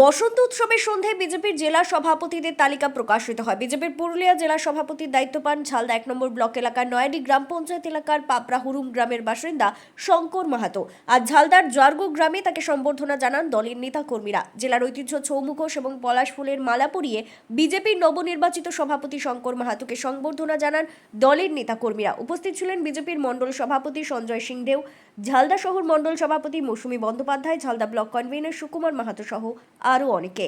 বসন্ত উৎসবের সন্ধ্যায় বিজেপির জেলা সভাপতিদের তালিকা প্রকাশিত হয়। বিজেপির পুরুলিয়া জেলা সভাপতির দায়িত্ব পান ঝালদা এক নম্বর ব্লক এলাকার নয়াডি গ্রাম পঞ্চায়েত এলাকার পাপড়া হুরুম গ্রামের বাসিন্দা শঙ্কর মাহাতো। আর ঝালদার জার্গো গ্রামে তাকে সম্বর্ধনা জানান দলের নেতাকর্মীরা জেলার ঐতিহ্য ছৌ মুখোশ এবং পলাশ ফুলের মালা পরিয়ে বিজেপির নবনির্বাচিত সভাপতি শঙ্কর মাহাতোকে সংবর্ধনা জানান দলের নেতাকর্মীরা উপস্থিত ছিলেন বিজেপির মণ্ডল সভাপতি সঞ্জয় সিং দেও, ঝালদা শহর মণ্ডল সভাপতি মৌসুমী বন্দ্যোপাধ্যায়, ঝালদা ব্লক কনভেনর সুকুমার মাহাতো সহ আরও অনেকে।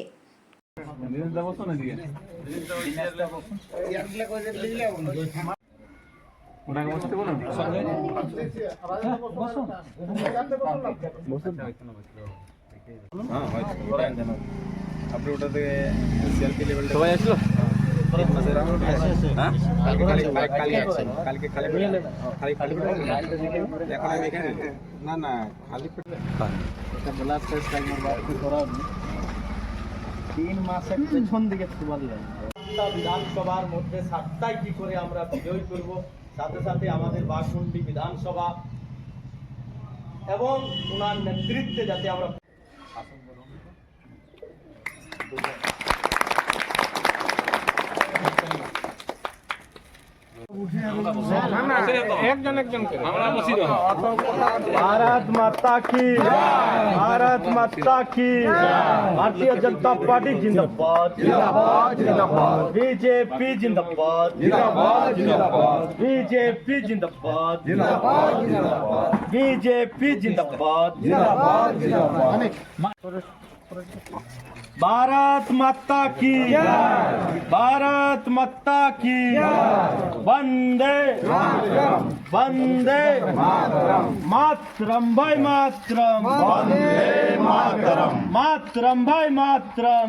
আপনি ওটাতে সেলফি লেভেল সবাই আসলো? হ্যাঁ? কালকে খালি কালকে আসছেন কালকে খালি পেটে খালি খালি পেটে এখন না না খালি পেটে ব্লাড টেস্ট করাবি তিন মাসের পেছন দিকে বিধানসভার মধ্যে সাতটায় কি করে আমরা বিজয় করব সাথে সাথে আমাদের বাঘমুন্ডি বিধানসভা এবং ওনার নেতৃত্বে যাতে আমরা भारत माता की भारत माता की भारतीय जनता पार्टी जिंदाबाद। जिंदाबाद जिंदाबाद। बीजेपी जिंदाबाद। जिंदाबाद जिंदाबाद। बीजेपी जिंदाबाद। जिंदाबाद जिंदाबाद। बीजेपी जिंदाबाद। जिंदाबाद जिंदाबाद। भारत माता की भारत माता की वंदे वंदे मातरम भाई मातरम। वंदे मातरम। मातरम भाई मातरम।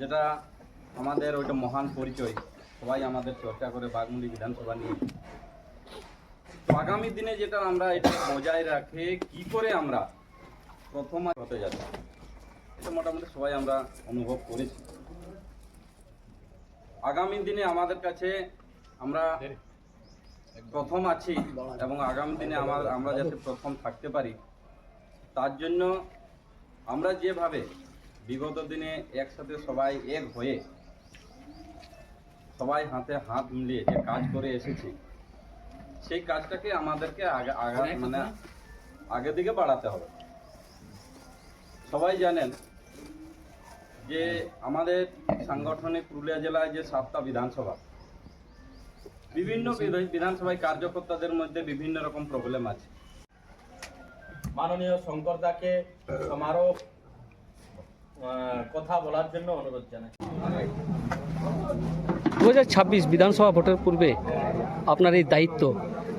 যেটা আমাদের ওইটা মহান পরিচয়। সবাই আমাদের চর্চা করে বাগমুন্ডি বিধানসভা নিয়ে। তো আগামী দিনে যেটা আমরা এটা বজায় রাখে কি করে আমরা প্রথম হতে যাচ্ছি এটা মোটামুটি সবাই আমরা অনুভব করেছি। আগামী দিনে আমাদের কাছে আমরা প্রথম আছি এবং আগামী দিনে আমার আমরা যাতে প্রথম থাকতে পারি তার জন্য আমরা যেভাবে বিগত দিনে একসাথে সবাই এক হয়ে সবাই হাতে হাত মিলিয়ে যে কাজ করে এসেছি সেই কাজটাকে আমাদেরকে আগে মানে আগে দিকে বাড়াতে হবে। সবাই জানেন যে আমাদের সাংগঠনিক পুরুলিয়া জেলায় যে সাতটা বিধানসভা বিভিন্ন বিধানসভায় কার্যকর্তাদের মধ্যে বিভিন্ন রকম প্রবলেম আছে। মাননীয় শঙ্কর দাকে সমারোহ কথা বলার জন্য অনুরোধ জানাই। দু হাজার ছাব্বিশ বিধানসভা ভোটের পূর্বে আপনার এই দায়িত্ব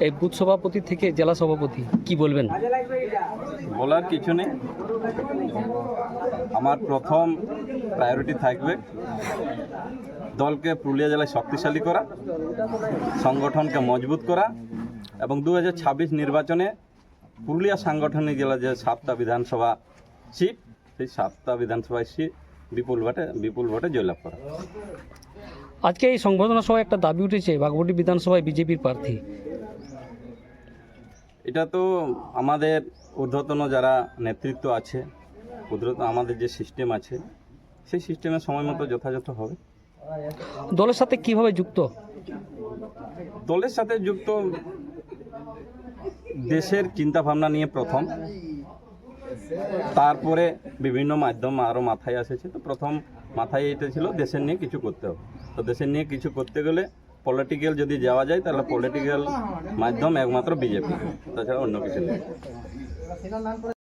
এই বুথ সভাপতি থেকে জেলা সভাপতি কি বলবেন? বলার কিছু নেই। আমার প্রথম প্রায়োরিটি থাকবে দলকে পুরুলিয়া জেলায় শক্তিশালী করা সংগঠনকে মজবুত করা এবং দু হাজার ছাব্বিশ নির্বাচনে পুরুলিয়া সাংগঠনিক জেলা যে সাতটা বিধানসভা সিট সেই সাতটা বিধানসভায় সিট বিপুল ভোটে বিপুল ভোটে জয়লাভ করা। আজকে এই সংবর্ধনা সভায় একটা দাবি উঠেছে বাগবটি বিধানসভায় বিজেপির প্রার্থী। এটা তো আমাদের ঊর্ধ্বতন যারা নেতৃত্ব আছে ঊর্ধ্বতন আমাদের যে সিস্টেম আছে সেই সিস্টেমে সময় মতো যথাযথ হবে। দলের সাথে কীভাবে যুক্ত? দলের সাথে যুক্ত দেশের চিন্তা ভাবনা নিয়ে প্রথম। তারপরে বিভিন্ন মাধ্যম আরও মাথায় এসেছে তো প্রথম মাথায় এটা ছিল দেশের নিয়ে কিছু করতে হবে। তো দেশের নিয়ে কিছু করতে গেলে পলিটিক্যাল যদি যাওয়া যায় তাহলে পলিটিক্যাল মাধ্যম একমাত্র বিজেপি। তাছাড়া অন্য কিছু নেই।